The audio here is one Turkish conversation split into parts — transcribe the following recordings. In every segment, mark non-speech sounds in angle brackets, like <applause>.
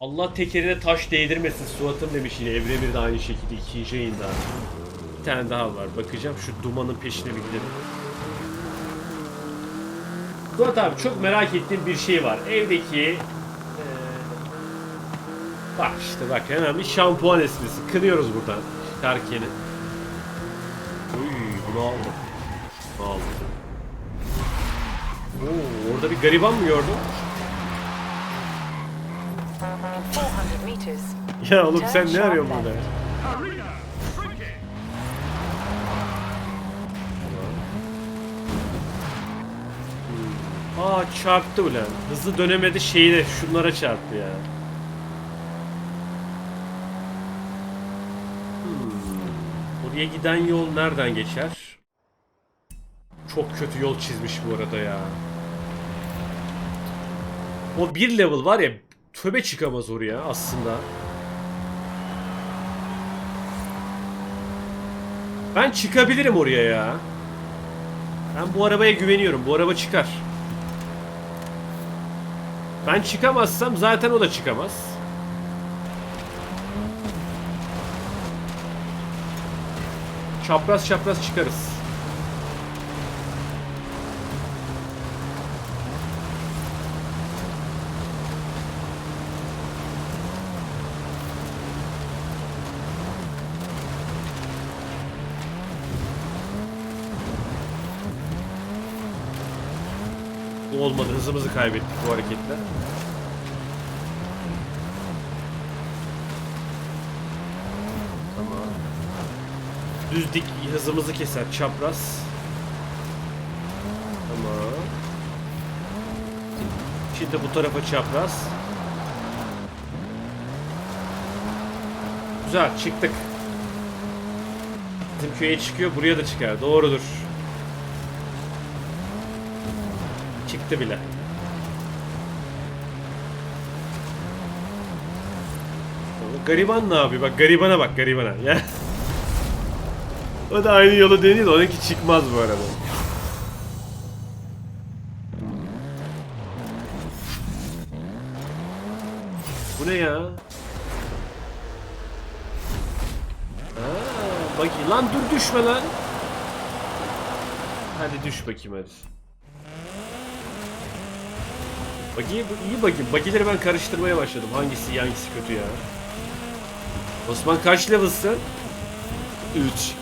Allah tekerine taş değdirmesin Suat'ım demiş yine Evre bir de aynı şekilde ikinci yayında. Bir tane daha var bakacağım şu dumanın peşine bir gidelim. Suat abi çok merak ettiğim bir şey var. Evdeki eee, Bak işte bak hemen bir şampuan esprisi. Kınıyoruz buradan Terkeni. Uy bunu aldım. Aldım. Oo, orada bir gariban mı gördün? 400 meters. Ya oğlum sen ne arıyorsun burada? Aa çarptı ulan. Hızlı dönemedi şeyi de şunlara çarptı ya. Hmm. Oraya giden yol nereden geçer? Çok kötü yol çizmiş bu arada ya. O bir level var ya töbe çıkamaz oraya aslında. Ben çıkabilirim oraya ya. Ben bu arabaya güveniyorum. Bu araba çıkar. Ben çıkamazsam zaten o da çıkamaz. Çapraz çapraz çıkarız. Olmadı. Hızımızı kaybettik bu hareketle. Tamam. Düz dik hızımızı keser. Çapraz. Tamam. Şimdi bu tarafa çapraz. Güzel çıktık. Bizim köye çıkıyor buraya da çıkar. Doğrudur. Çıktı bile. Gariban ne yapıyor? Bak garibana bak garibana. Ya. o da aynı yolu deniyor da onunki çıkmaz bu arada. Bu ne ya? Aa, bak lan dur düşme lan. Hadi düş bakayım hadi. Bak iyi, bakayım. Bagileri ben karıştırmaya başladım. Hangisi iyi, hangisi kötü ya. Osman kaç level'sın? 3. <laughs>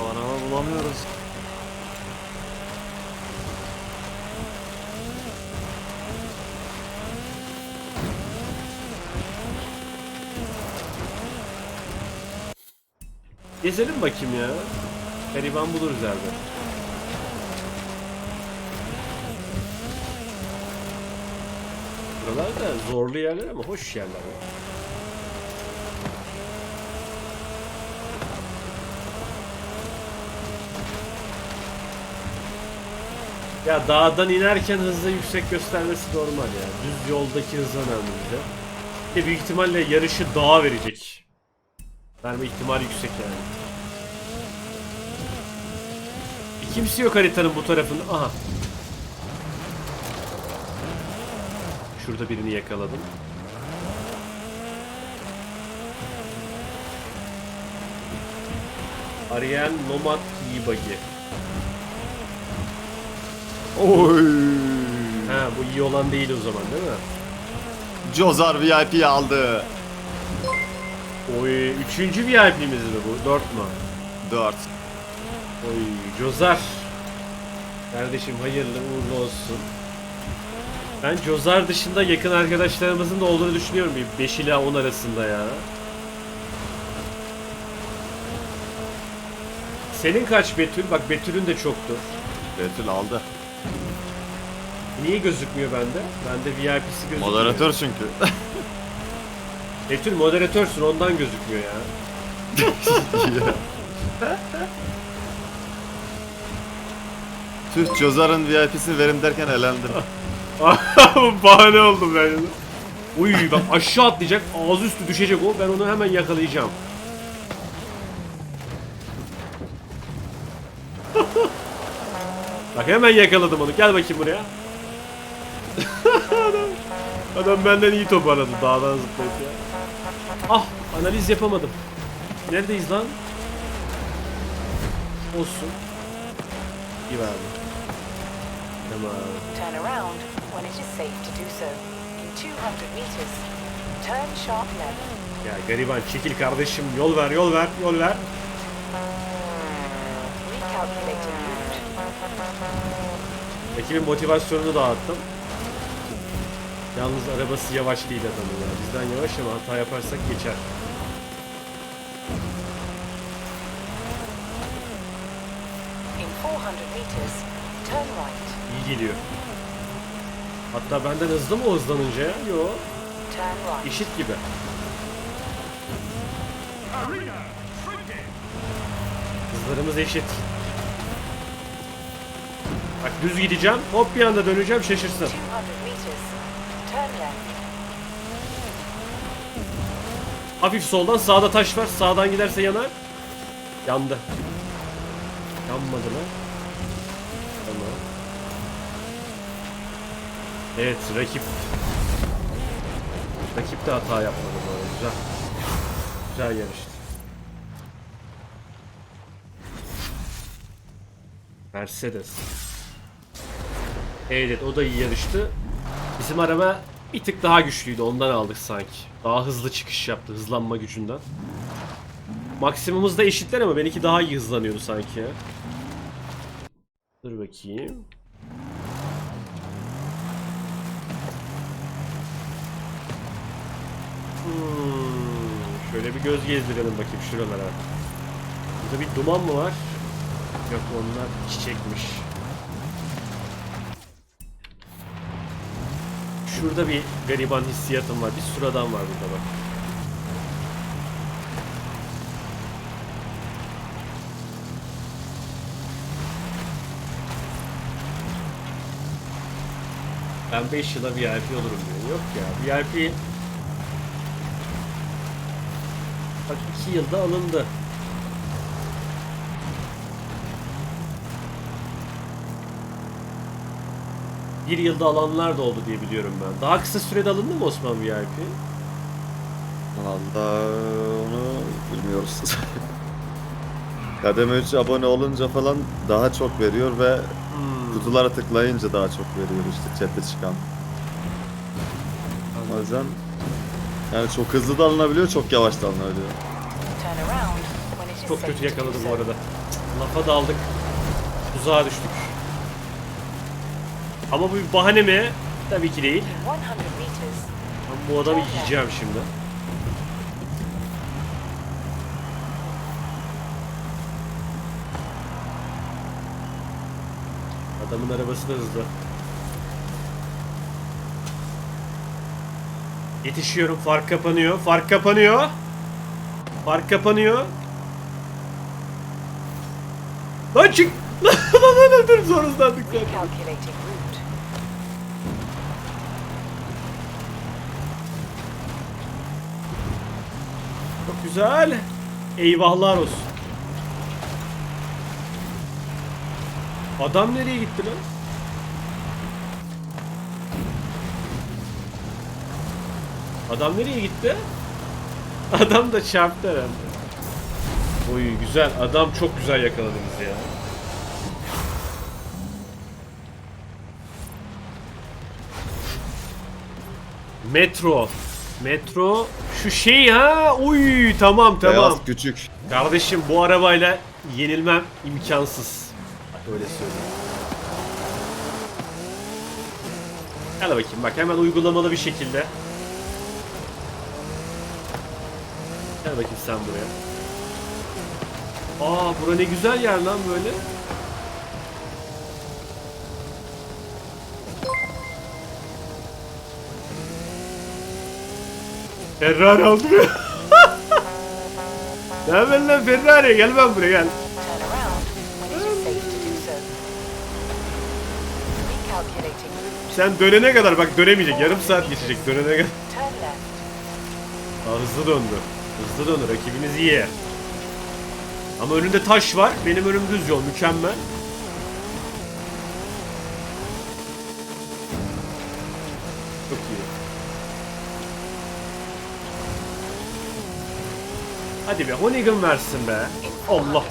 Araba bulamıyoruz. Gezelim bakayım ya. Gariban buluruz herhalde. Da zorlu yerler ama hoş yerler. ya. Ya dağdan inerken hızı yüksek göstermesi normal ya. Düz yoldaki hız önemli bize. De büyük ihtimalle yarışı dağa verecek. Verme ihtimali yüksek yani. Bir kimse yok haritanın bu tarafında. Aha. Şurada birini yakaladım. Arayan Nomad Yibagi. Oy. Ha bu iyi olan değil o zaman değil mi? Cozar VIP aldı. Oy üçüncü VIP'miz mi bu? Dört mü? 4. Oy Cozar. Kardeşim hayırlı uğurlu olsun. Ben Cozar dışında yakın arkadaşlarımızın da olduğunu düşünüyorum. Bir 5 ila 10 arasında ya. Senin kaç Betül? Bak Betül'ün de çoktur. Betül aldı. Niye gözükmüyor bende? Bende VIP'si gözükmüyor. Moderatör çünkü. <laughs> Betül moderatörsün ondan gözükmüyor ya. <laughs> Tüh Cozar'ın VIP'sini verin derken elendim. <laughs> <laughs> Bahane oldum ben. Uy bak aşağı atlayacak, ağzı üstü düşecek o. Ben onu hemen yakalayacağım. <laughs> Bak hemen yakaladım onu. Gel bakayım buraya. <laughs> adam, adam benden iyi toparladı dağdan zıplayıp ya. Ah analiz yapamadım. Neredeyiz lan? Olsun. İyi verdi. Tamam. Turn around when it is safe to do so. In 200 meters, turn sharp left. Ya gariban çekil kardeşim yol ver yol ver yol ver. Recalculating route. Ekibin motivasyonunu dağıttım. Yalnız arabası yavaş değil adamın ya. Bizden yavaş ama hata yaparsak geçer. In 400 meters, turn right. İyi geliyor. Hatta benden hızlı mı hızlanınca ya? Yo. Eşit gibi. Hızlarımız eşit. Bak düz gideceğim. Hop bir anda döneceğim şaşırsın. 200 meters, turn left. Hafif soldan sağda taş var. Sağdan giderse yanar. Yandı. Yanmadı lan. Tamam. Evet rakip. Rakip de hata yapmadı arada. Güzel. Güzel yarıştı. Mercedes. Evet o da iyi yarıştı. Bizim araba bir tık daha güçlüydü ondan aldık sanki. Daha hızlı çıkış yaptı hızlanma gücünden. Maksimumumuz da eşitler ama benimki daha iyi hızlanıyordu sanki. Dur bakayım. Hmm, şöyle bir göz gezdirelim bakayım şuralara. Burada bir duman mı var? Yok onlar çiçekmiş. Şurada bir gariban hissiyatım var. Bir sürü adam var burada bak. Ben 5 yıla VIP olurum diyor. Yok ya VIP Bak 2 yılda alındı. Bir yılda alanlar da oldu diye biliyorum ben. Daha kısa sürede alındı mı Osman VIP? Valla onu bilmiyoruz. <laughs> Kademe 3 abone olunca falan daha çok veriyor ve Hmm. kutulara tıklayınca daha çok veriyor işte chatte çıkan. O yüzden yani çok hızlı da alınabiliyor, çok yavaş da alınabiliyor. Çok kötü yakaladı bu arada. Lafa daldık. Tuzağa düştük. Ama bu bir bahane mi? Tabii ki değil. In 100 meters, Ben bu adamı yiyeceğim şimdi. Adamın arabası da hızlı. Yetişiyorum. Fark kapanıyor. Fark kapanıyor. Fark kapanıyor. Lan çık. Lan lan <laughs> dur zor hızlandık zaten. Çok güzel. Eyvahlar olsun. Adam nereye gitti lan? Adam nereye gitti? Adam da çarptı herhalde. Oy güzel. Adam çok güzel yakaladınız ya. Metro. Metro. Şu şey ha. Uy tamam tamam. Beyaz küçük. Kardeşim bu arabayla yenilmem imkansız. Öyle söyleyeyim. Gel bakayım bak hemen uygulamalı bir şekilde. Gel bakayım sen buraya. Aa bura ne güzel yer lan böyle. Ferrari aldı mı? <laughs> ne haber lan Ferrari gel ben buraya gel. Sen dönene kadar bak dönemeyecek yarım saat geçecek dönene kadar. Aa, hızlı döndü. Hızlı dönün rakibiniz iyi. Ama önünde taş var. Benim önüm düz yol. Mükemmel. Çok iyi. Hadi be Honigan versin be. Allah.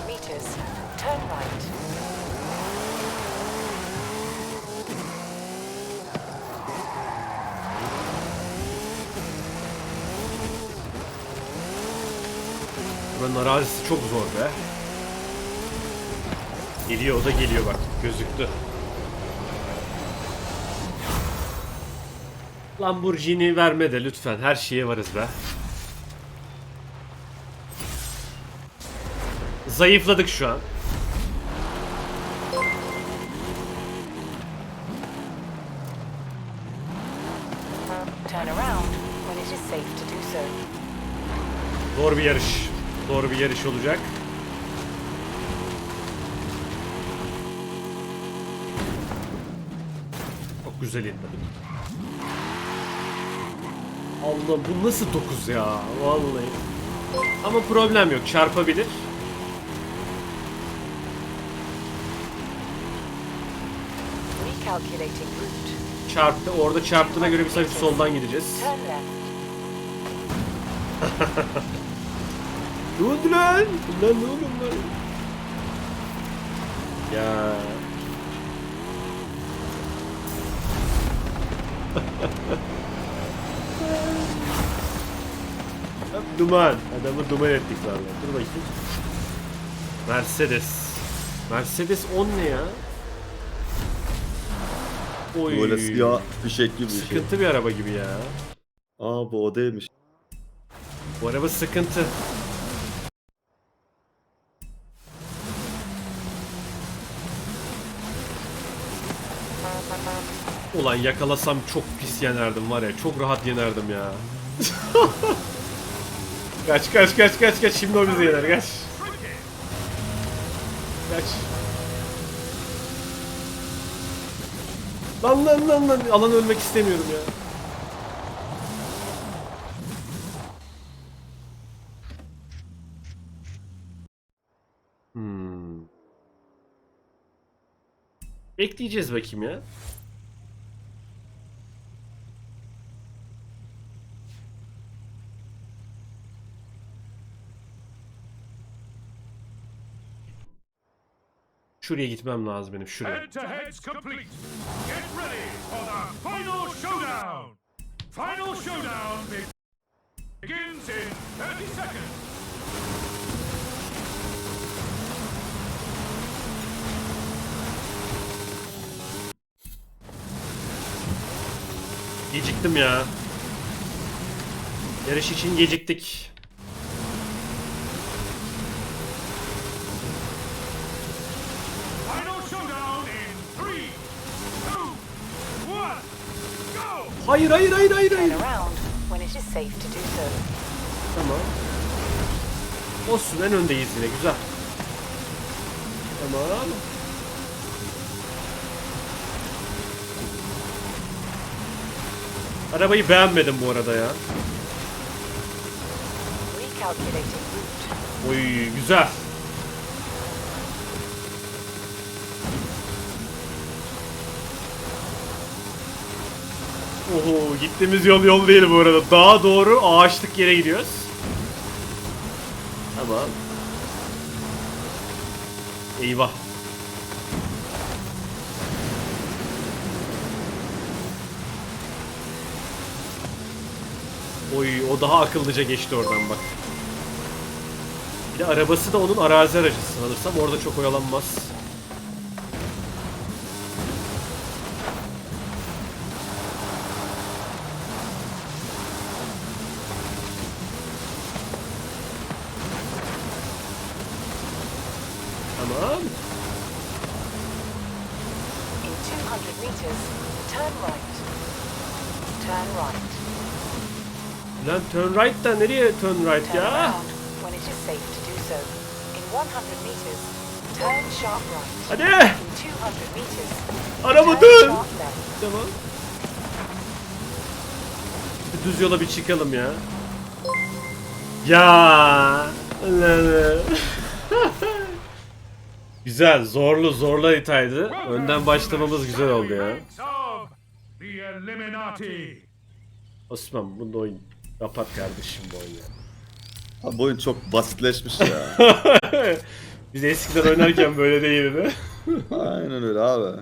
Buranın arazisi çok zor be. Geliyor o da geliyor bak. Gözüktü. Lamborghini verme de lütfen. Her şeye varız be. Zayıfladık şu an. Turn around when it is safe to do so. Zor bir yarış. Zor bir yarış olacak. Çok güzel indim. Allah bu nasıl 9 ya vallahi. Ama problem yok çarpabilir. Recalculating route. Çarptı orada çarptığına göre biz hafif soldan gideceğiz. <laughs> Ne oldu lan? Lan ne oldu lan? Ya. <laughs> Duman. Adamı duman ettik vallahi. Dur bakayım. Mercedes. Mercedes 10 ne ya? Oy. Böyle siyah fişek gibi bir şey. Sıkıntı bir araba gibi ya. Aa bu o değilmiş. Bu araba sıkıntı. Ulan yakalasam çok pis yenerdim var ya. Çok rahat yenerdim ya. <laughs> kaç kaç kaç kaç kaç. Şimdi o bizi yener kaç. Kaç. Lan lan lan lan. Alan ölmek istemiyorum ya. Hmm. Bekleyeceğiz bakayım ya. Şuraya gitmem lazım benim şuraya. Head to head's complete. Get ready for the final showdown. Final showdown be- begins in 30 seconds. Geciktim ya. Yarış için geciktik. Hayır hayır hayır hayır hayır. Tamam. Olsun en öndeyiz yine güzel. Tamam. Arabayı beğenmedim bu arada ya. Oy güzel. Oho gittiğimiz yol yol değil bu arada. Dağa doğru ağaçlık yere gidiyoruz. Tamam. Eyvah. Oy o daha akıllıca geçti oradan bak. Bir de arabası da onun arazi aracı sanırsam orada çok oyalanmaz. Tamam. In 200 meters, turn right. Turn right. Lan turn right da nereye turn right Turn ya? around when it is safe to do so. In 100 meters, turn sharp right. Hadi. In 200 meters, Araba dön. Tamam. Bir düz yola bir çıkalım ya. Ya. <laughs> güzel, zorlu, zorlu haritaydı. Önden başlamamız güzel oldu ya. Osman bunda oyun. Kapat kardeşim bu oyunu. Abi bu oyun çok basitleşmiş ya. <laughs> Biz eskiden oynarken böyle değildi. Aynen öyle abi.